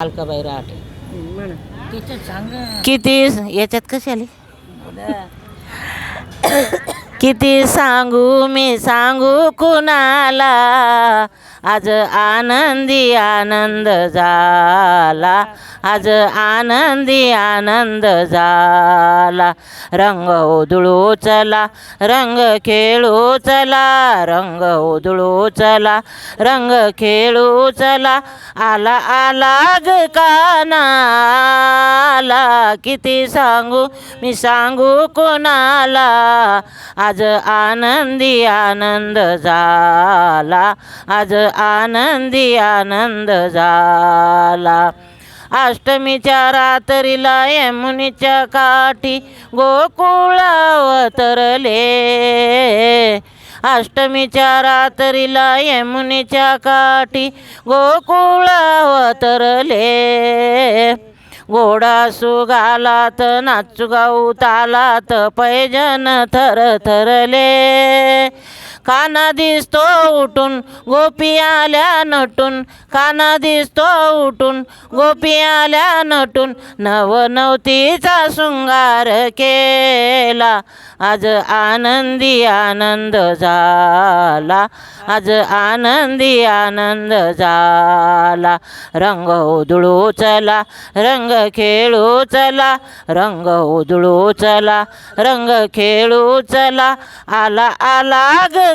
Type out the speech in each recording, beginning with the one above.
अलकाबाई किती याच्यात कशी आली? किती सांगू मी सांगू कुणाला? आज आनंदी आनंद झाला. आज आनंदी आनंद झाला. रंग उधळू चला रंग खेळू चला रंग उधळू चला रंग खेळू चला. आला आला ग कानाला. किती सांगू मी सांगू कोणाला? आज आनंदी आनंद झाला. आज आनंदी आनंद झाला. अष्टमीच्या रात्रीला यमुनीच्या काठी गोकुळावतरले अष्टमीच्या रात्रीला यमुनीच्या काठी गोकुळावतरले घोडा सुगालात नाचू गाऊ तालात पैजन थर थरले काना दिसतो उठून गोपी आल्या नटून. काना दिसतो उठून गोपी आल्या नटून. नवनवतीचा शृंगार केला. आज आनंदी आनंद झाला. आज आनंदी आनंद झाला. रंग उधळू चला रंग खेळू चला रंग उधळू चला रंग खेळू चला. आला आला ग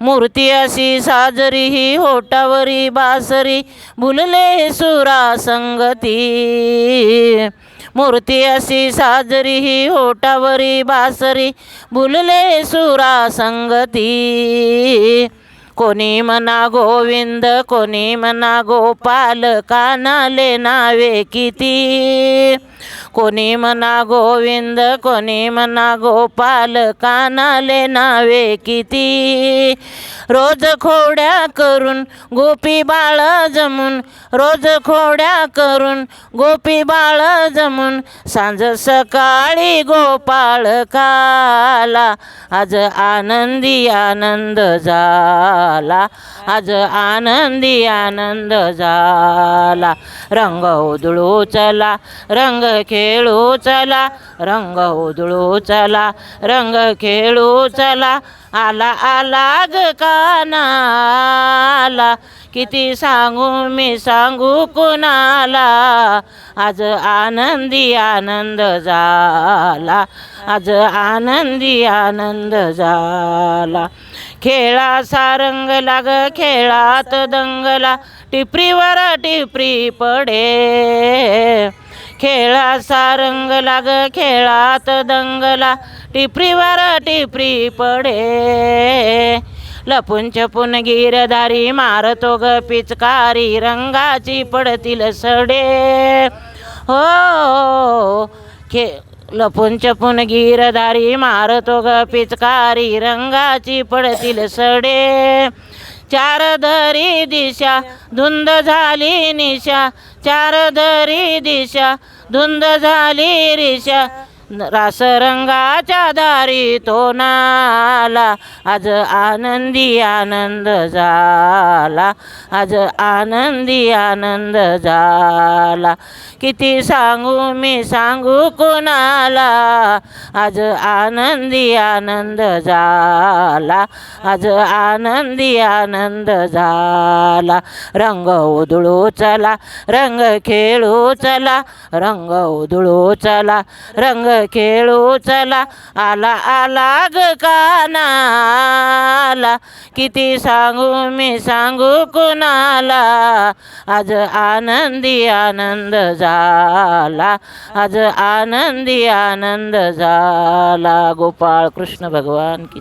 मूर्ती अशी साजरी ही होटावरी बासरी भुलले सुरा संगती. मूर्ती अशी साजरी ही होटावरी बासरी भुलले सुरा संगती. कोणी म्हणा गोविंद कोणी म्हणा गोपाल कानाले नावे किती? कोणी म्हणा गोविंद कोणी म्हणा गोपाल कानाले नावे किती? रोज खोड्या करून गोपी बाळ जमून रोज खोड्या करून गोपी बाळ जमून सांज सकाळी गोपाळ काला आज आनंदी आनंद झाला आज आनंदी आनंद झाला. रंग उधळू चला रंग खेळू चला रंग उधळू चला रंग खेळू चला आला आला ग कानाला. किती सांगू मी सांगू कुणाला? आज आनंदी आनंद झाला आज आनंदी आनंद झाला. खेळाचा रंग लाग खेळात दंगला टिपरीवर टिपरी पडे खेळाचा रंग लाग खेळात दंगला. टिपरीवर टिपरी पडे. लपून छपून गिरधारी मारतो ग पिचकारी रंगाची पडतील सडे. हो खे लपून छपून गिरधारी मारतो ग पिचकारी रंगाची पडतील सडे. चार धरी दिशा धुंद झाली निशा. चार धरी दिशा धुंद झाली रिशा. रासरंगाच्या दारी तो नाला आज आनंदी आनंद झाला. आज आनंदी आनंद झाला. किती सांगू मी सांगू कोणाला? आज आनंदी आनंद झाला. आज आनंदी आनंद झाला. रंग उधळू चला. रंग खेळू चला. रंग उधळू चला. रंग खेळू चला आला आला ग कानाला. किती सांगू मी सांगू कुणाला? आज आनंदी आनंद झाला आज आनंदी आनंद झाला. गोपाळ कृष्ण भगवान की